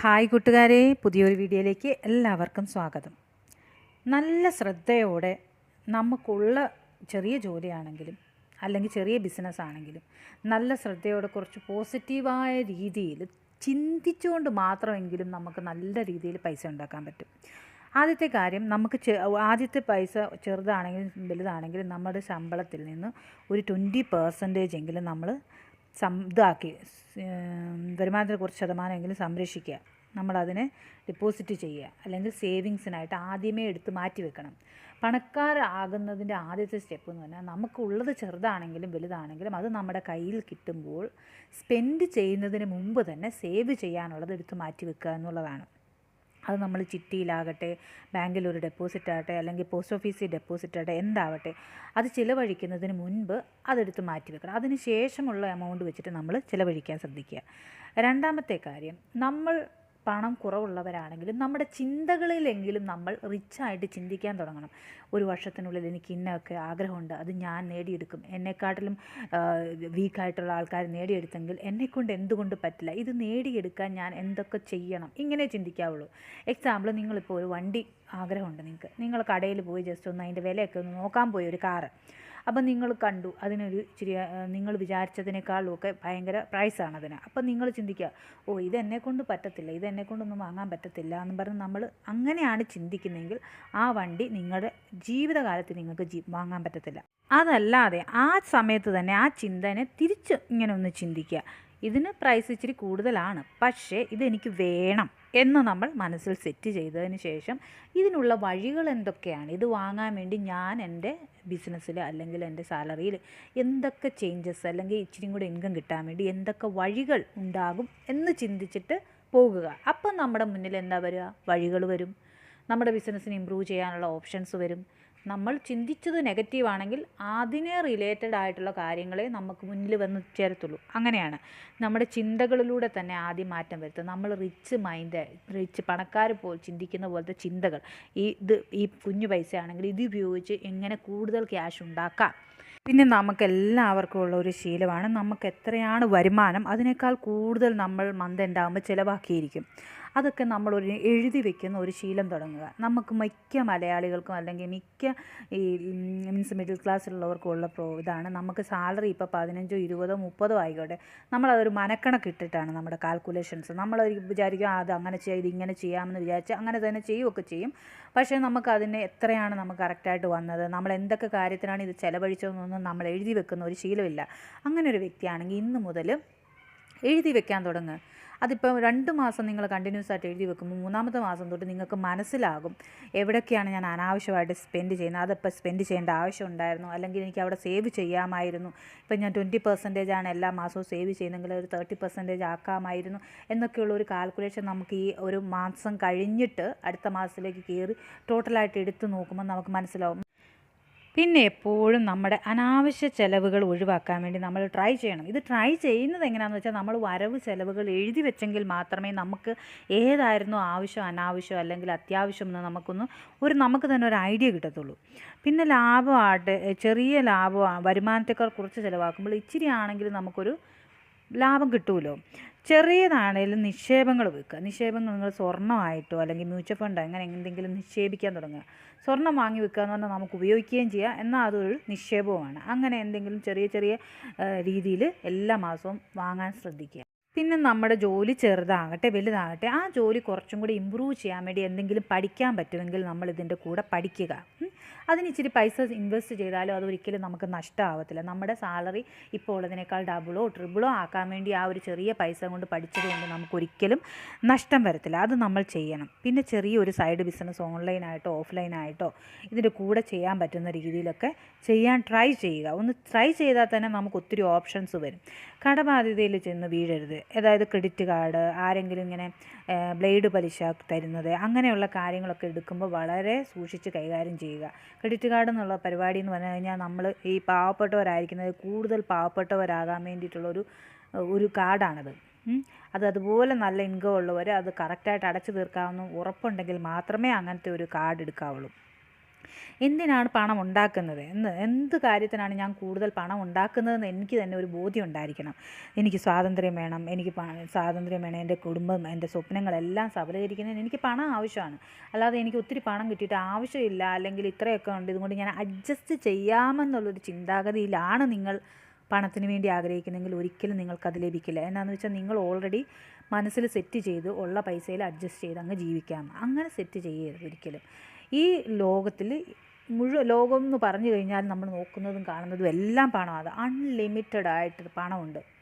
Hi കൂട്ടുകാരെ പുതിയൊരു വീഡിയോയിലേക്ക് എല്ലാവർക്കും സ്വാഗതം. നല്ല ശ്രദ്ധയോടെ നമുക്കുള്ള ചെറിയ ജോലിയാണെങ്കിലും അല്ലെങ്കിൽ ചെറിയ ബിസിനസ് ആണെങ്കിലും നല്ല ശ്രദ്ധയോടെ കുറച്ച് പോസിറ്റീവായ രീതിയിൽ ചിന്തിച്ചുകൊണ്ട് മാത്രമെങ്കിലും നമുക്ക് നല്ല രീതിയിൽ പൈസ ഉണ്ടാക്കാൻ പറ്റും. ആദ്യത്തെ കാര്യം നമുക്ക് ആദ്യത്തെ പൈസ ചെറുതാണെങ്കിലും വലുതാണെങ്കിലും നമ്മുടെ ശമ്പളത്തിൽ നിന്ന് ഒരു ട്വന്റി പെർസെന്റേജ് എങ്കിലും നമ്മൾ സം ഇതാക്കി വരുമാനത്തിൽ കുറച്ച് ശതമാനമെങ്കിലും സംരക്ഷിക്കുക. നമ്മളതിനെ ഡെപ്പോസിറ്റ് ചെയ്യുക. അല്ലെങ്കിൽ സേവിങ്സിനായിട്ട് ആദ്യമേ എടുത്ത് മാറ്റി വെക്കണം. പണക്കാരാകുന്നതിന്റെ ആദ്യത്തെ സ്റ്റെപ്പ് എന്ന് പറഞ്ഞാൽ നമുക്കുള്ളത് ചെറുതാണെങ്കിലും വലുതാണെങ്കിലും അത് നമ്മുടെ കയ്യിൽ കിട്ടുമ്പോൾ സ്പെൻഡ് ചെയ്യുന്നതിന് മുമ്പ് തന്നെ സേവ് ചെയ്യാനുള്ളത് എടുത്ത് മാറ്റി വെക്കുക എന്നുള്ളതാണ്. അത് നമ്മൾ ചിട്ടിയിലാകട്ടെ ബാങ്കിൽ ഒരു ഡെപ്പോസിറ്റ് ആകട്ടെ അല്ലെങ്കിൽ പോസ്റ്റ് ഓഫീസിൽ ഡെപ്പോസിറ്റ് ആകട്ടെ എന്താവട്ടെ അത് ചിലവഴിക്കുന്നതിന് മുൻപ് അതെടുത്ത് മാറ്റി വെക്കണം. അതിന് ശേഷമുള്ള എമൗണ്ട് വെച്ചിട്ട് നമ്മൾ ചിലവഴിക്കാൻ ശ്രദ്ധിക്കുക. രണ്ടാമത്തെ കാര്യം നമ്മൾ പണം കുറവുള്ളവരാണെങ്കിലും നമ്മുടെ ചിന്തകളിലെങ്കിലും നമ്മൾ റിച്ചായിട്ട് ചിന്തിക്കാൻ തുടങ്ങണം. ഒരു വർഷത്തിനുള്ളിൽ എനിക്ക് ഇന്നൊക്കെ ആഗ്രഹമുണ്ട് അത് ഞാൻ നേടിയെടുക്കും. എന്നെക്കാട്ടിലും വീക്കായിട്ടുള്ള ആൾക്കാർ നേടിയെടുത്തെങ്കിൽ എന്നെക്കൊണ്ട് എന്തുകൊണ്ട് പറ്റില്ല? ഇത് നേടിയെടുക്കാൻ ഞാൻ എന്തൊക്കെ ചെയ്യണം? ഇങ്ങനെ ചിന്തിക്കാവുള്ളൂ. എക്സാമ്പിൾ നിങ്ങളിപ്പോൾ ഒരു വണ്ടി ആഗ്രഹമുണ്ട് നിങ്ങൾക്ക് നിങ്ങൾ കടയിൽ പോയി ജസ്റ്റ് ഒന്ന് അതിന്റെ വിലയൊക്കെ ഒന്ന് നോക്കാൻ പോയി ഒരു കാറ്. അപ്പം നിങ്ങൾ കണ്ടു. അതിനൊരു ഇച്ചിരി നിങ്ങൾ വിചാരിച്ചതിനേക്കാളും ഒക്കെ ഭയങ്കര പ്രൈസാണ് അതിന്. അപ്പം നിങ്ങൾ ചിന്തിക്കുക ഓ ഇത് എന്നെ കൊണ്ട് പറ്റത്തില്ല ഇത് എന്നെ കൊണ്ടൊന്നും വാങ്ങാൻ പറ്റത്തില്ല എന്ന് പറഞ്ഞ് നമ്മൾ അങ്ങനെയാണ് ചിന്തിക്കുന്നതെങ്കിൽ ആ വണ്ടി നിങ്ങളുടെ ജീവിതകാലത്ത് നിങ്ങൾക്ക് ജീ വാങ്ങാൻ പറ്റത്തില്ല. അതല്ലാതെ ആ സമയത്ത് തന്നെ ആ ചിന്തനെ തിരിച്ച് ഇങ്ങനെ ഒന്ന് ചിന്തിക്കുക. ഇതിന് പ്രൈസ് ഇച്ചിരി കൂടുതലാണ്. പക്ഷേ ഇതെനിക്ക് വേണം. എന്ന് നമ്മൾ മനസ്സിൽ സെറ്റ് ചെയ്തതിന് ശേഷം ഇതിനുള്ള വഴികൾ എന്തൊക്കെയാണ്? ഇത് വാങ്ങാൻ വേണ്ടി ഞാൻ എന്റെ ബിസിനസ്സിൽ അല്ലെങ്കിൽ എന്റെ സാലറിയിൽ എന്തൊക്കെ ചേഞ്ചസ് അല്ലെങ്കിൽ ഇച്ചിരി കൂടെ ഇൻകം കിട്ടാൻ വേണ്ടി എന്തൊക്കെ വഴികൾ ഉണ്ടാകും എന്ന് ചിന്തിച്ചിട്ട് പോകുക. അപ്പം നമ്മുടെ മുന്നിൽ എന്താ വരിക? വഴികൾ വരും. നമ്മുടെ ബിസിനസ്സിന് ഇമ്പ്രൂവ് ചെയ്യാനുള്ള ഓപ്ഷൻസ് വരും. നമ്മൾ ചിന്തിച്ചത് നെഗറ്റീവാണെങ്കിൽ അതിനെ റിലേറ്റഡ് ആയിട്ടുള്ള കാര്യങ്ങളെ നമുക്ക് മുന്നിൽ വന്ന് ചേരത്തുള്ളൂ. അങ്ങനെയാണ്. നമ്മുടെ ചിന്തകളിലൂടെ തന്നെ ആദ്യം മാറ്റം വരുത്തുക. നമ്മൾ റിച്ച് മൈൻഡ് റിച്ച് പണക്കാർ പോ ചിന്തിക്കുന്ന പോലത്തെ ചിന്തകൾ. ഈ ഇത് ഈ കുഞ്ഞു പൈസയാണെങ്കിൽ ഇത് ഉപയോഗിച്ച് എങ്ങനെ കൂടുതൽ ക്യാഷ് ഉണ്ടാക്കാം? പിന്നെ നമുക്ക് എല്ലാവർക്കും ഉള്ള ഒരു ശീലമാണ്. നമുക്ക് എത്രയാണ് വരുമാനം അതിനേക്കാൾ കൂടുതൽ നമ്മൾ മന്ത് ഉണ്ടാകുമ്പോൾ ചിലവാക്കിയിരിക്കും. അതൊക്കെ നമ്മൾ ഒരു എഴുതി വെക്കുന്ന ഒരു ശീലം തുടങ്ങുക. നമുക്ക് മിക്ക മലയാളികൾക്കും അല്ലെങ്കിൽ മിക്ക ഈ മീൻസ് മിഡിൽ ക്ലാസ്സിലുള്ളവർക്കും ഉള്ള പ്രോ ഇതാണ്. നമുക്ക് സാലറി ഇപ്പോൾ പതിനഞ്ചോ ഇരുപതോ മുപ്പതോ ആയിക്കോട്ടെ. നമ്മളതൊരു മനക്കണക്കിട്ടിട്ടാണ് നമ്മുടെ കാൽക്കുലേഷൻസ് നമ്മൾ വിചാരിക്കും അത് അങ്ങനെ ചെയ്യാം ഇത് ഇങ്ങനെ ചെയ്യാമെന്ന് വിചാരിച്ച് അങ്ങനെ തന്നെ ചെയ്യുകയൊക്കെ ചെയ്യും. പക്ഷേ നമുക്ക് അതിന് എത്രയാണ് നമുക്ക് കറക്റ്റായിട്ട് വന്നത്? നമ്മൾ എന്തൊക്കെ കാര്യത്തിനാണ് ഇത് ചിലവഴിച്ചതെന്നൊന്നും നമ്മൾ എഴുതി വെക്കുന്ന ഒരു ശീലമില്ല. അങ്ങനെ ഒരു വ്യക്തിയാണെങ്കിൽ ഇന്ന് മുതൽ എഴുതി വെക്കാൻ തുടങ്ങുക അതിപ്പോൾ രണ്ട് മാസം നിങ്ങൾ കണ്ടിന്യൂസ് ആയിട്ട് എഴുതി വെക്കുമ്പോൾ മൂന്നാമത്തെ മാസം തൊട്ട് നിങ്ങൾക്ക് മനസ്സിലാകും എവിടെയൊക്കെയാണ് ഞാൻ അനാവശ്യമായിട്ട് സ്പെൻഡ് ചെയ്യുന്നത് അതിപ്പോൾ സ്പെൻഡ് ചെയ്യേണ്ട ആവശ്യം ഉണ്ടായിരുന്നു അല്ലെങ്കിൽ എനിക്ക് അവിടെ സേവ് ചെയ്യാമായിരുന്നു. ഇപ്പം ഞാൻ ട്വന്റി പെർസെന്റേജ് ആണ് എല്ലാ മാസവും സേവ് ചെയ്യുന്നെങ്കിൽ ഒരു തേർട്ടി പെർസെന്റേജ് ആക്കാമായിരുന്നു എന്നൊക്കെയുള്ള ഒരു കാൽക്കുലേഷൻ നമുക്ക് ഈ ഒരു മാസം കഴിഞ്ഞിട്ട് അടുത്ത മാസത്തിലേക്ക് കയറി ടോട്ടലായിട്ട് എടുത്ത് നോക്കുമ്പോൾ നമുക്ക് മനസ്സിലാവും. പിന്നെ എപ്പോഴും നമ്മുടെ അനാവശ്യ ചിലവുകൾ ഒഴിവാക്കാൻ വേണ്ടി നമ്മൾ ട്രൈ ചെയ്യണം. ഇത് ട്രൈ ചെയ്യുന്നത് എങ്ങനെയാണെന്ന് വെച്ചാൽ നമ്മൾ വരവ് ചിലവുകൾ എഴുതി വെച്ചെങ്കിൽ മാത്രമേ നമുക്ക് ഏതായിരുന്നു ആവശ്യം അനാവശ്യം അല്ലെങ്കിൽ അത്യാവശ്യം എന്ന് നമുക്കൊന്ന് ഒരു നമുക്ക് തന്നെ ഒരു ഐഡിയ കിട്ടത്തുള്ളൂ. പിന്നെ ലാഭമായിട്ട് ചെറിയ ലാഭം വരുമാനത്തേക്കാൾ കുറച്ച് ചിലവാക്കുമ്പോൾ ഇച്ചിരി ആണെങ്കിലും നമുക്കൊരു ലാഭം കിട്ടുമല്ലോ ചെറിയതാണേലും നിക്ഷേപങ്ങൾ വെക്കുക. നിക്ഷേപങ്ങൾ നിങ്ങൾ സ്വർണമായിട്ടോ അല്ലെങ്കിൽ മ്യൂച്വൽ ഫണ്ട് അങ്ങനെ എന്തെങ്കിലും നിക്ഷേപിക്കാൻ തുടങ്ങുക. സ്വർണം വാങ്ങി വെക്കുക എന്ന് പറഞ്ഞാൽ നമുക്ക് ഉപയോഗിക്കുകയും ചെയ്യാം. എന്നാൽ അതൊരു നിക്ഷേപവുമാണ്. അങ്ങനെ എന്തെങ്കിലും ചെറിയ ചെറിയ രീതിയിൽ എല്ലാ മാസവും വാങ്ങാൻ ശ്രദ്ധിക്കുക. പിന്നെ നമ്മുടെ ജോലി ചെറുതാകട്ടെ വലുതാകട്ടെ ആ ജോലി കുറച്ചും കൂടി ഇമ്പ്രൂവ് ചെയ്യാൻ വേണ്ടി എന്തെങ്കിലും പഠിക്കാൻ പറ്റുമെങ്കിൽ നമ്മൾ ഇതിന്റെ കൂടെ പഠിക്കുക. അതിന് ഇച്ചിരി പൈസ ഇൻവെസ്റ്റ് ചെയ്താലും അതൊരിക്കലും നമുക്ക് നഷ്ടമാവത്തില്ല നമ്മുടെ സാലറി ഇപ്പോൾ ഉള്ളതിനേക്കാൾ ഡബിളോ ട്രിബിളോ ആക്കാൻ വേണ്ടി ആ ഒരു ചെറിയ പൈസ കൊണ്ട് പഠിച്ചത് കൊണ്ട് നമുക്കൊരിക്കലും നഷ്ടം വരത്തില്ല. അത് നമ്മൾ ചെയ്യണം. പിന്നെ ചെറിയൊരു സൈഡ് ബിസിനസ് ഓൺലൈനായിട്ടോ ഓഫ്ലൈനായിട്ടോ ഇതിന്റെ കൂടെ ചെയ്യാൻ പറ്റുന്ന രീതിയിലൊക്കെ ചെയ്യാൻ ട്രൈ ചെയ്യുക. ഒന്ന് ട്രൈ ചെയ്താൽ തന്നെ നമുക്ക് ഒത്തിരി ഓപ്ഷൻസ് വരും. കടബാധ്യതയിൽ ചെന്ന് വീഴരുത്. അതായത് ക്രെഡിറ്റ് കാർഡ് ആരെങ്കിലും ഇങ്ങനെ ബ്ലേഡ് പലിശ തരുന്നത് അങ്ങനെയുള്ള കാര്യങ്ങളൊക്കെ എടുക്കുമ്പോൾ വളരെ സൂക്ഷിച്ച് കൈകാര്യം ചെയ്യുക. ക്രെഡിറ്റ് കാർഡ് എന്നുള്ള പരിപാടി എന്ന് പറഞ്ഞു കഴിഞ്ഞാൽ നമ്മൾ ഈ പാവപ്പെട്ടവരായിരിക്കുന്നത് കൂടുതൽ പാവപ്പെട്ടവരാകാൻ വേണ്ടിയിട്ടുള്ളൊരു ഒരു കാർഡാണത്. അത് അതുപോലെ നല്ല ഇൻകം ഉള്ളവർ അത് കറക്റ്റായിട്ട് അടച്ചു തീർക്കാമെന്ന് ഉറപ്പുണ്ടെങ്കിൽ മാത്രമേ അങ്ങനത്തെ ഒരു കാർഡ് എടുക്കാവുള്ളൂ. എന്തിനാണ് പണം ഉണ്ടാക്കുന്നത്? എന്ന് എന്ത് കാര്യത്തിനാണ് ഞാൻ കൂടുതൽ പണം ഉണ്ടാക്കുന്നതെന്ന് എനിക്ക് തന്നെ ഒരു ബോധ്യം ഉണ്ടായിരിക്കണം. എനിക്ക് സ്വാതന്ത്ര്യം വേണം എനിക്ക് സ്വാതന്ത്ര്യം വേണം എന്റെ കുടുംബം എന്റെ സ്വപ്നങ്ങളെല്ലാം സഫലീകരിക്കുന്നതിന് എനിക്ക് പണം ആവശ്യമാണ്. അല്ലാതെ എനിക്ക് ഒത്തിരി പണം കിട്ടിയിട്ട് ആവശ്യമില്ല അല്ലെങ്കിൽ ഇത്രയൊക്കെ ഉണ്ട് ഇതുകൊണ്ട് ഞാൻ അഡ്ജസ്റ്റ് ചെയ്യാമെന്നുള്ളൊരു ചിന്താഗതിയിലാണ് നിങ്ങൾ പണത്തിന് വേണ്ടി ആഗ്രഹിക്കുന്നെങ്കിൽ ഒരിക്കലും നിങ്ങൾക്കത് ലഭിക്കില്ല. എന്നാന്ന് വെച്ചാൽ നിങ്ങൾ ഓൾറെഡി മനസ്സിൽ സെറ്റ് ചെയ്ത് ഉള്ള പൈസയിൽ അഡ്ജസ്റ്റ് ചെയ്ത് അങ്ങ് ജീവിക്കാം. അങ്ങനെ സെറ്റ് ചെയ്യരുത് ഒരിക്കലും. ഈ ലോകത്തിൽ മുഴുവൻ ലോകം എന്ന് പറഞ്ഞു കഴിഞ്ഞാൽ നമ്മൾ നോക്കുന്നതും കാണുന്നതും എല്ലാം പണമാണ്. അൺലിമിറ്റഡ് ആയിട്ട് പണമുണ്ട്.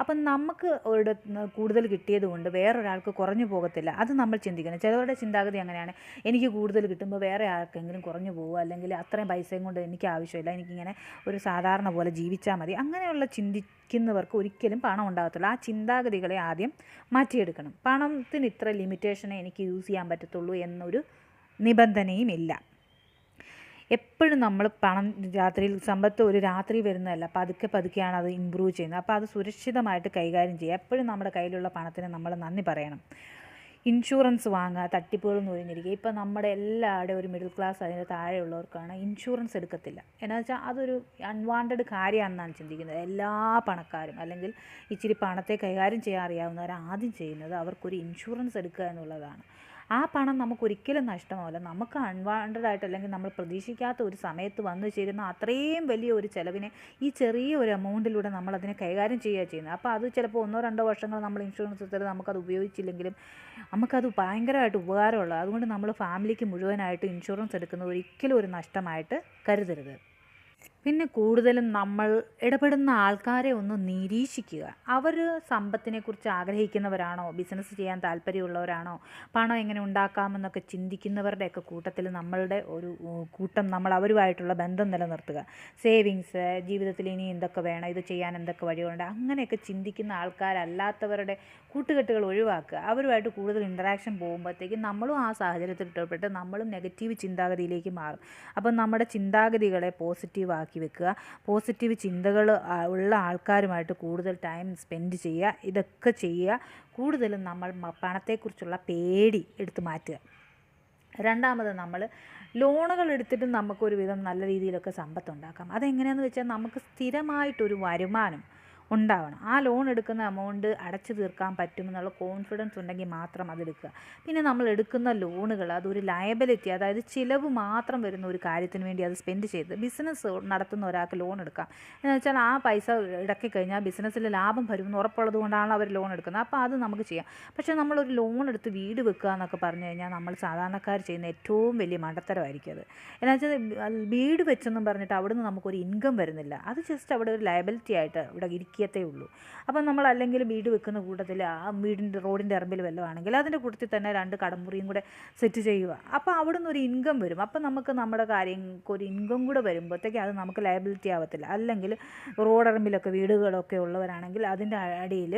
അപ്പം നമുക്ക് ഒരു കൂടുതൽ കിട്ടിയത് കൊണ്ട് വേറൊരാൾക്ക് കുറഞ്ഞു പോകത്തില്ല. അത് നമ്മൾ ചിന്തിക്കണം. ചിലവരുടെ ചിന്താഗതി അങ്ങനെയാണ്. എനിക്ക് കൂടുതൽ കിട്ടുമ്പോൾ വേറെ ആർക്കെങ്കിലും കുറഞ്ഞു പോകുക അല്ലെങ്കിൽ അത്രയും പൈസയും കൊണ്ട് എനിക്ക് ആവശ്യമില്ല എനിക്കിങ്ങനെ ഒരു സാധാരണ പോലെ ജീവിച്ചാൽ മതി. അങ്ങനെയുള്ള ചിന്തിക്കുന്നവർക്ക് ഒരിക്കലും പണം ഉണ്ടാകത്തുള്ളൂ. ആ ചിന്താഗതികളെ ആദ്യം മാറ്റിയെടുക്കണം. പണത്തിന് ഇത്ര ലിമിറ്റേഷനെ എനിക്ക് യൂസ് ചെയ്യാൻ പറ്റത്തുള്ളൂ എന്നൊരു നിബന്ധനയും ഇല്ല എപ്പോഴും നമ്മൾ പണം രാത്രിയിൽ സമ്പത്ത് ഒരു രാത്രി വരുന്നതല്ല. പതുക്കെ പതുക്കെയാണ് അത് ഇമ്പ്രൂവ് ചെയ്യുന്നത്. അപ്പോൾ അത് സുരക്ഷിതമായിട്ട് കൈകാര്യം ചെയ്യുക. എപ്പോഴും നമ്മുടെ കയ്യിലുള്ള പണത്തിന് നമ്മൾ നന്ദി പറയണം. ഇൻഷുറൻസ് വാങ്ങുക തട്ടിപ്പുകൾ എന്ന് ഒഴിഞ്ഞിരിക്കുക ഇപ്പോൾ നമ്മുടെ എല്ലാവരുടെയും ഒരു മിഡിൽ ക്ലാസ് അതിന് താഴെയുള്ളവർക്കാണ് ഇൻഷുറൻസ് എടുക്കത്തില്ല. എന്നു വെച്ചാൽ അതൊരു അൺവാണ്ടഡ് കാര്യമാണെന്നാണ് ചിന്തിക്കുന്നത്. എല്ലാ പണക്കാരും അല്ലെങ്കിൽ ഇച്ചിരി പണത്തെ കൈകാര്യം ചെയ്യാറിയാവുന്നവർ ആദ്യം ചെയ്യുന്നത് അവർക്കൊരു ഇൻഷുറൻസ് എടുക്കുക എന്നുള്ളതാണ്. ആ പണം നമുക്ക് ഒരിക്കലും നഷ്ടമാവില്ല. നമുക്ക് അൺവാണ്ടഡ് ആയിട്ട് അല്ലെങ്കിൽ നമ്മൾ പ്രതീക്ഷിക്കാത്ത ഒരു സമയത്ത് വന്നു ചേരുന്ന അത്രയും വലിയ ഒരു ചിലവിനെ ഈ ചെറിയ ഒരു എമൗണ്ടിലൂടെ നമ്മൾ അതിനെ കൈകാര്യം ചെയ്യുക ചെയ്യുന്നത്. അപ്പോൾ അത് ചിലപ്പോൾ ഒന്നോ രണ്ടോ വർഷങ്ങൾ നമ്മൾ ഇൻഷുറൻസ് എടുത്താൽ നമുക്കത് ഉപയോഗിച്ചില്ലെങ്കിലും നമുക്കത് ഭയങ്കരമായിട്ട് ഉപകാരമുള്ളത് അതുകൊണ്ട് നമ്മൾ ഫാമിലിക്ക് മുഴുവനായിട്ട് ഇൻഷുറൻസ് എടുക്കുന്നത് ഒരിക്കലും ഒരു നഷ്ടമായിട്ട് കരുതരുത്. പിന്നെ കൂടുതലും നമ്മൾ ഇടപെടുന്ന ആൾക്കാരെ ഒന്ന് നിരീക്ഷിക്കുക. അവർ സമ്പത്തിനെക്കുറിച്ച് ആഗ്രഹിക്കുന്നവരാണോ? ബിസിനസ് ചെയ്യാൻ താല്പര്യമുള്ളവരാണോ? പണം എങ്ങനെ ഉണ്ടാക്കാമെന്നൊക്കെ ചിന്തിക്കുന്നവരുടെയൊക്കെ കൂട്ടത്തിൽ നമ്മളുടെ ഒരു കൂട്ടം നമ്മൾ അവരുമായിട്ടുള്ള ബന്ധം നിലനിർത്തുക. സേവിങ്സ് ജീവിതത്തിൽ ഇനി എന്തൊക്കെ വേണം? ഇത് ചെയ്യാൻ എന്തൊക്കെ വഴികളുണ്ട്? അങ്ങനെയൊക്കെ ചിന്തിക്കുന്ന ആൾക്കാരല്ലാത്തവരുടെ കൂട്ടുകെട്ടുകൾ ഒഴിവാക്കുക. അവരുമായിട്ട് കൂടുതൽ ഇന്ററാക്ഷൻ പോകുമ്പോഴത്തേക്കും നമ്മളും ആ സാഹചര്യത്തിൽ ഇട്ടപ്പെട്ട് നമ്മളും നെഗറ്റീവ് ചിന്താഗതിയിലേക്ക് മാറും. അപ്പം നമ്മുടെ ചിന്താഗതികളെ പോസിറ്റീവ് ആക്കി വെക്കുക. പോസിറ്റീവ് ചിന്തകൾ ഉള്ള ആൾക്കാരുമായിട്ട് കൂടുതൽ ടൈം സ്പെൻഡ് ചെയ്യുക. ഇതൊക്കെ ചെയ്യുക. കൂടുതലും നമ്മൾ പണത്തെക്കുറിച്ചുള്ള പേടി എടുത്തു മാറ്റുക. രണ്ടാമത് നമ്മൾ ലോണുകൾ എടുത്തിട്ട് നമുക്കൊരു വിധം നല്ല രീതിയിലൊക്കെ സമ്പത്ത് ഉണ്ടാക്കാം. അതെങ്ങനെയാണെന്ന് വെച്ചാൽ നമുക്ക് സ്ഥിരമായിട്ടൊരു വരുമാനം ഉണ്ടാവണം. ആ ലോൺ എടുക്കുന്ന എമൗണ്ട് അടച്ചു തീർക്കാൻ പറ്റുമെന്നുള്ള കോൺഫിഡൻസ് ഉണ്ടെങ്കിൽ മാത്രം അതെടുക്കുക പിന്നെ നമ്മൾ എടുക്കുന്ന ലോണുകൾ അതൊരു ലയബിലിറ്റി അതായത് ചിലവ് മാത്രം വരുന്ന ഒരു കാര്യത്തിന് വേണ്ടി അത് സ്പെൻഡ് ചെയ്ത് ബിസിനസ് നടത്തുന്ന ഒരാൾക്ക് ലോൺ എടുക്കാം. എന്ന് വെച്ചാൽ ആ പൈസ ഇടക്കി കഴിഞ്ഞാൽ ബിസിനസ്സിൽ ലാഭം വരുമെന്ന് ഉറപ്പുള്ളത് കൊണ്ടാണ് അവർ ലോൺ എടുക്കുന്നത്. അപ്പോൾ അത് നമുക്ക് ചെയ്യാം. പക്ഷേ നമ്മളൊരു ലോൺ എടുത്ത് വീട് വെക്കുക എന്നൊക്കെ പറഞ്ഞു കഴിഞ്ഞാൽ നമ്മൾ സാധാരണക്കാർ ചെയ്യുന്ന ഏറ്റവും വലിയ മണ്ടത്തരമായിരിക്കും അത്. എന്ന് വെച്ചാൽ വീട് വെച്ചെന്നും പറഞ്ഞിട്ട് അവിടുന്ന് നമുക്കൊരു ഇൻകം വരുന്നില്ല. അത് ജസ്റ്റ് അവിടെ ഒരു ലയബിലിറ്റി ആയിട്ട് ഇവിടെ ഇരിക്കത്തേ ഉള്ളൂ. അപ്പം നമ്മൾ അല്ലെങ്കിൽ വീട് വെക്കുന്ന കൂട്ടത്തിൽ ആ വീടിന്റെ റോഡിന്റെ ഇറമ്പിൽ വല്ലതും ആണെങ്കിൽ അതിന്റെ കൂട്ടത്തിൽ തന്നെ രണ്ട് കടമുറിയും കൂടെ സെറ്റ് ചെയ്യുക. അപ്പോൾ അവിടെ നിന്ന് ഒരു ഇൻകം വരും. അപ്പം നമുക്ക് നമ്മുടെ കാര്യങ്ങൾക്ക് ഒരു ഇൻകം കൂടെ വരുമ്പോഴത്തേക്ക് അത് നമുക്ക് ലയബിലിറ്റി ആവത്തില്ല. അല്ലെങ്കിൽ റോഡിറമ്പിലൊക്കെ വീടുകളൊക്കെ ഉള്ളവരാണെങ്കിൽ അതിന്റെ അടിയിൽ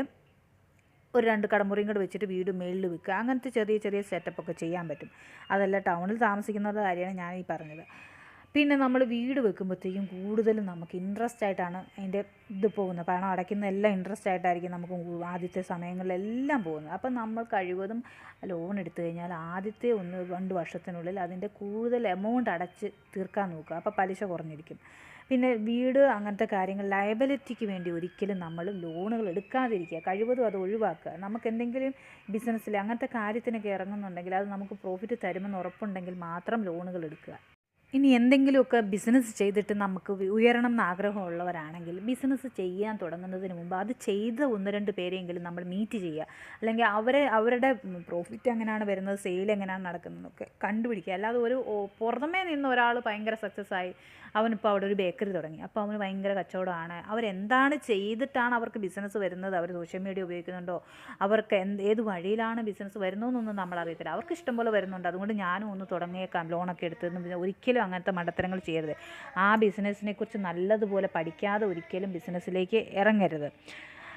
ഒരു രണ്ട് കടമുറിയും കൂടെ വെച്ചിട്ട് വീട് മേളിൽ വെക്കുക. അങ്ങനത്തെ ചെറിയ ചെറിയ സെറ്റപ്പൊക്കെ ചെയ്യാൻ പറ്റും. അതല്ല ടൗണിൽ താമസിക്കുന്നവരുടെ കാര്യമാണ് ഞാൻ ഈ പറഞ്ഞത്. പിന്നെ നമ്മൾ വീട് വെക്കുമ്പോഴത്തേക്കും കൂടുതലും നമുക്ക് ഇൻട്രസ്റ്റ് ആയിട്ടാണ് അതിന്റെ ഇത് പോകുന്നത്. പണം അടയ്ക്കുന്ന എല്ലാം ഇൻട്രസ്റ്റ് ആയിട്ടായിരിക്കും നമുക്ക് ആദ്യത്തെ സമയങ്ങളിലെല്ലാം പോകുന്നത്. അപ്പം നമ്മൾ കഴിവതും ലോൺ എടുത്തു കഴിഞ്ഞാൽ ആദ്യത്തെ ഒന്ന് രണ്ട് വർഷത്തിനുള്ളിൽ അതിന്റെ കൂടുതൽ എമൗണ്ട് അടച്ച് തീർക്കാൻ നോക്കുക. അപ്പോൾ പലിശ കുറഞ്ഞിരിക്കും. പിന്നെ വീട് അങ്ങനത്തെ കാര്യങ്ങൾ ലയബിലിറ്റിക്ക് വേണ്ടി ഒരിക്കലും നമ്മൾ ലോണുകൾ എടുക്കാതിരിക്കുക. കഴിവതും അത് ഒഴിവാക്കുക. നമുക്ക് എന്തെങ്കിലും ബിസിനസ്സിൽ അങ്ങനത്തെ കാര്യത്തിനൊക്കെ ഇറങ്ങുന്നുണ്ടെങ്കിൽ അത് നമുക്ക് പ്രോഫിറ്റ് തരുമെന്ന് ഉറപ്പുണ്ടെങ്കിൽ മാത്രം ലോണുകൾ എടുക്കുക. ഇനി എന്തെങ്കിലുമൊക്കെ ബിസിനസ് ചെയ്തിട്ട് നമുക്ക് ഉയരണം എന്ന് ആഗ്രഹമുള്ളവരാണെങ്കിൽ ബിസിനസ് ചെയ്യാൻ തുടങ്ങുന്നതിന് മുമ്പ് അത് ചെയ്ത ഒന്ന് രണ്ട് പേരെയെങ്കിലും നമ്മൾ മീറ്റ് ചെയ്യുക. അല്ലെങ്കിൽ അവരെ അവരുടെ പ്രോഫിറ്റ് എങ്ങനെയാണ് വരുന്നത് സെയിൽ എങ്ങനെയാണ് നടക്കുന്നതൊക്കെ കണ്ടുപിടിക്കുക. അല്ലാതെ ഒരു പുറമേ നിന്ന് ഒരാൾ ഭയങ്കര സക്സസ് ആയി അവനിപ്പോൾ അവിടെ ഒരു ബേക്കറി തുടങ്ങി. അപ്പോൾ അവന് ഭയങ്കര കച്ചവടമാണ്. അവരെന്താണ് ചെയ്തിട്ടാണ് അവർക്ക് ബിസിനസ് വരുന്നത്? അവർ സോഷ്യൽ മീഡിയ ഉപയോഗിക്കുന്നുണ്ടോ? അവർക്ക് എന്ത് ഏത് വഴിയിലാണ് ബിസിനസ് വരുന്നതെന്നൊന്നും നമ്മൾ അറിയത്തില്ല അവർക്ക് ഇഷ്ടംപോലെ വരുന്നുണ്ട്. അതുകൊണ്ട് ഞാനും ഒന്ന് തുടങ്ങിയേക്കാം ലോണൊക്കെ എടുത്ത് എന്ന് പിന്നെ ഒരിക്കലും അങ്ങനത്തെ മണ്ടത്തരങ്ങൾ ചെയ്യരുത്. ആ ബിസിനസ്സിനെക്കുറിച്ച് നല്ലതുപോലെ പഠിക്കാതെ ഒരിക്കലും ബിസിനസ്സിലേക്ക് ഇറങ്ങരുത്.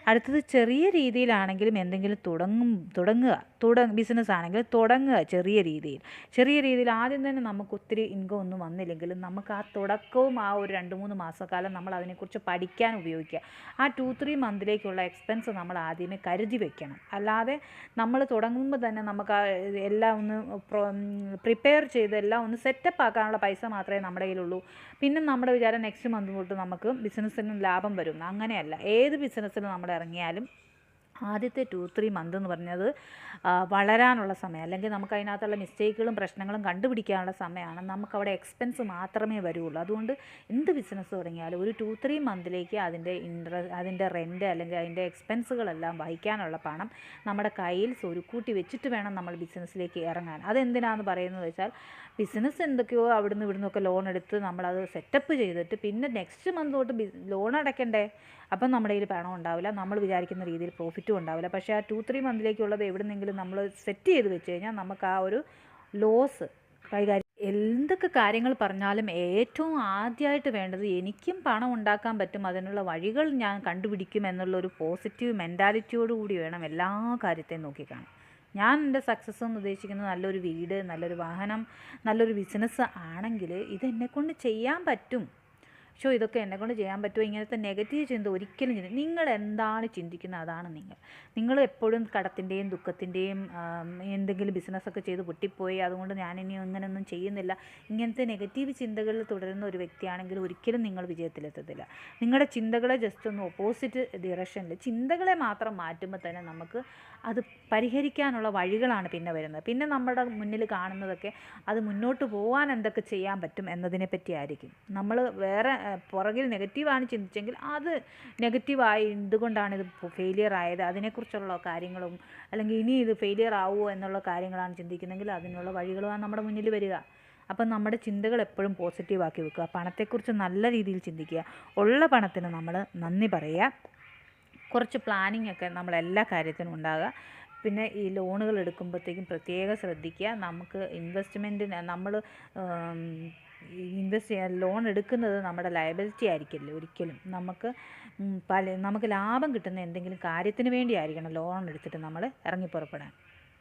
അടുത്തത് ചെറിയ രീതിയിലാണെങ്കിലും എന്തെങ്കിലും തുടങ്ങും തുടങ്ങുക തുട ബിസിനസ് ആണെങ്കിൽ തുടങ്ങുക ചെറിയ രീതിയിൽ. ചെറിയ രീതിയിൽ ആദ്യം തന്നെ നമുക്ക് ഒത്തിരി ഇൻകം ഒന്നും വന്നില്ലെങ്കിലും നമുക്ക് ആ തുടക്കവും ആ ഒരു രണ്ട് മൂന്ന് മാസക്കാലം നമ്മൾ അതിനെക്കുറിച്ച് പഠിക്കാൻ ഉപയോഗിക്കുക. ആ ടു ത്രീ മന്തിലേക്കുള്ള എക്സ്പെൻസ് നമ്മൾ ആദ്യമേ കരുതി വെക്കണം. അല്ലാതെ നമ്മൾ തുടങ്ങുമ്പോൾ തന്നെ നമുക്ക് ആ എല്ലാം ഒന്ന് പ്രിപ്പയർ ചെയ്ത് എല്ലാം ഒന്ന് സെറ്റപ്പ് ആക്കാനുള്ള പൈസ മാത്രമേ നമ്മുടെ കയ്യിലുള്ളൂ. പിന്നെ നമ്മുടെ വിചാരം നെക്സ്റ്റ് മന്ത് തൊട്ട് നമുക്ക് ബിസിനസ്സിന് ലാഭം വരും. അങ്ങനെയല്ല. ഏത് ബിസിനസ്സിലും നമ്മൾ ഇറങ്ങിയാലും ആദ്യത്തെ ടു ത്രീ മന്ത് എന്ന് പറഞ്ഞത് വളരാനുള്ള സമയം അല്ലെങ്കിൽ നമുക്ക് അതിനകത്തുള്ള മിസ്റ്റേക്കുകളും പ്രശ്നങ്ങളും കണ്ടുപിടിക്കാനുള്ള സമയമാണ്. നമുക്കവിടെ എക്സ്പെൻസ് മാത്രമേ വരുള്ളൂ. അതുകൊണ്ട് എന്ത് ബിസിനസ് തുടങ്ങിയാലും ഒരു ടു ത്രീ മന്തിലേക്ക് അതിന്റെ ഇൻട്ര അതിന്റെ റെന്റ് അല്ലെങ്കിൽ അതിന്റെ എക്സ്പെൻസുകളെല്ലാം വഹിക്കാനുള്ള പണം നമ്മുടെ കയ്യിൽ സ്വരുക്കൂട്ടി വെച്ചിട്ട് വേണം നമ്മൾ ബിസിനസ്സിലേക്ക് ഇറങ്ങാൻ. അതെന്തിനാന്ന് പറയുന്നത് വെച്ചാൽ ബിസിനസ് എന്തൊക്കെയോ അവിടുന്ന് ഇവിടുന്നൊക്കെ ലോൺ എടുത്ത് നമ്മളത് സെറ്റപ്പ് ചെയ്തിട്ട് പിന്നെ നെക്സ്റ്റ് മന്ത് തൊട്ട് ലോൺ അടയ്ക്കണ്ടേ? അപ്പം നമ്മുടെ കയ്യിൽ പണം ഉണ്ടാവില്ല. നമ്മൾ വിചാരിക്കുന്ന രീതിയിൽ പ്രോഫിറ്റും ഉണ്ടാവില്ല. പക്ഷേ ആ ടു ത്രീ മന്തിലേക്കുള്ളത് എവിടെന്നെങ്കിലും നമ്മൾ സെറ്റ് ചെയ്ത് വെച്ച് കഴിഞ്ഞാൽ നമുക്ക് ആ ഒരു ലോസ് കൈകാര്യം എന്തൊക്കെ കാര്യങ്ങൾ പറഞ്ഞാലും ഏറ്റവും ആദ്യമായിട്ട് വേണ്ടത് എനിക്കും പണം ഉണ്ടാക്കാൻ പറ്റും. അതിനുള്ള വഴികൾ ഞാൻ കണ്ടുപിടിക്കും എന്നുള്ള ഒരു പോസിറ്റീവ് മെന്റാലിറ്റിയോട് കൂടി വേണം എല്ലാ കാര്യത്തെയും നോക്കിക്കാണാൻ. ഞാൻ എന്റെ സക്സസ് എന്ന് ഉദ്ദേശിക്കുന്നത് നല്ലൊരു വീട് നല്ലൊരു വാഹനം നല്ലൊരു ബിസിനസ് ആണെങ്കിൽ ഇതെന്നെക്കൊണ്ട് ചെയ്യാൻ പറ്റും. ഷോ ഇതൊക്കെ എന്നെക്കൊണ്ട് ചെയ്യാൻ പറ്റുമോ? ഇങ്ങനത്തെ നെഗറ്റീവ് ചിന്ത ഒരിക്കലും ചിന്തി നിങ്ങൾ എന്താണ് ചിന്തിക്കുന്നത്? അതാണ് നിങ്ങൾ. നിങ്ങൾ എപ്പോഴും കടത്തിന്റെയും ദുഃഖത്തിന്റെയും എന്തെങ്കിലും ബിസിനസ്സൊക്കെ ചെയ്ത് പൊട്ടിപ്പോയി അതുകൊണ്ട് ഞാനിനി അങ്ങനെയൊന്നും ചെയ്യുന്നില്ല. ഇങ്ങനത്തെ നെഗറ്റീവ് ചിന്തകളിൽ തുടരുന്ന ഒരു വ്യക്തിയാണെങ്കിൽ ഒരിക്കലും നിങ്ങൾ വിജയത്തിലെത്തത്തില്ല. നിങ്ങളുടെ ചിന്തകളെ ജസ്റ്റ് ഒന്ന് ഓപ്പോസിറ്റ് ഡിറക്ഷനിൽ ചിന്തകളെ മാത്രം മാറ്റുമ്പോൾ തന്നെ നമുക്ക് അത് പരിഹരിക്കാനുള്ള വഴികളാണ് പിന്നെ വരുന്നത്. പിന്നെ നമ്മുടെ മുന്നിൽ കാണുന്നതൊക്കെ അത് മുന്നോട്ട് പോകാൻ എന്തൊക്കെ ചെയ്യാൻ പറ്റും എന്നതിനെ പറ്റിയായിരിക്കും. നമ്മൾ വേറെ പുറകിൽ നെഗറ്റീവാണ് ചിന്തിച്ചെങ്കിൽ അത് നെഗറ്റീവായി എന്തുകൊണ്ടാണ് ഇത് ഫെയിലിയർ ആയത്? അതിനെക്കുറിച്ചുള്ള കാര്യങ്ങളും അല്ലെങ്കിൽ ഇനി ഇത് ഫെയിലിയർ ആവുമോ എന്നുള്ള കാര്യങ്ങളാണ് ചിന്തിക്കുന്നതെങ്കിൽ അതിനുള്ള വഴികളുമാണ് നമ്മുടെ മുന്നിൽ വരിക. അപ്പം നമ്മുടെ ചിന്തകൾ എപ്പോഴും പോസിറ്റീവ് ആക്കി വെക്കുക. പണത്തെക്കുറിച്ച് നല്ല രീതിയിൽ ചിന്തിക്കുക. ഉള്ള പണത്തിന് നമ്മൾ നന്ദി പറയുക. കുറച്ച് പ്ലാനിങ് ഒക്കെ നമ്മൾ എല്ലാ കാര്യത്തിനും ഉണ്ടാകുക. പിന്നെ ഈ ലോണുകൾ എടുക്കുമ്പോഴത്തേക്കും പ്രത്യേകം ശ്രദ്ധിക്കുക. നമുക്ക് ഇൻവെസ്റ്റ്മെന്റിന് നമ്മൾ ഇൻവെസ്റ്റ് ചെയ്യാൻ ലോൺ എടുക്കുന്നത് നമ്മുടെ ലയബിലിറ്റി ആയിരിക്കില്ല ഒരിക്കലും? നമുക്ക് പല നമുക്ക് ലാഭം കിട്ടുന്ന എന്തെങ്കിലും കാര്യത്തിന് വേണ്ടിയായിരിക്കണം ലോൺ എടുത്തിട്ട് നമ്മൾ ഇറങ്ങി പുറപ്പെടാൻ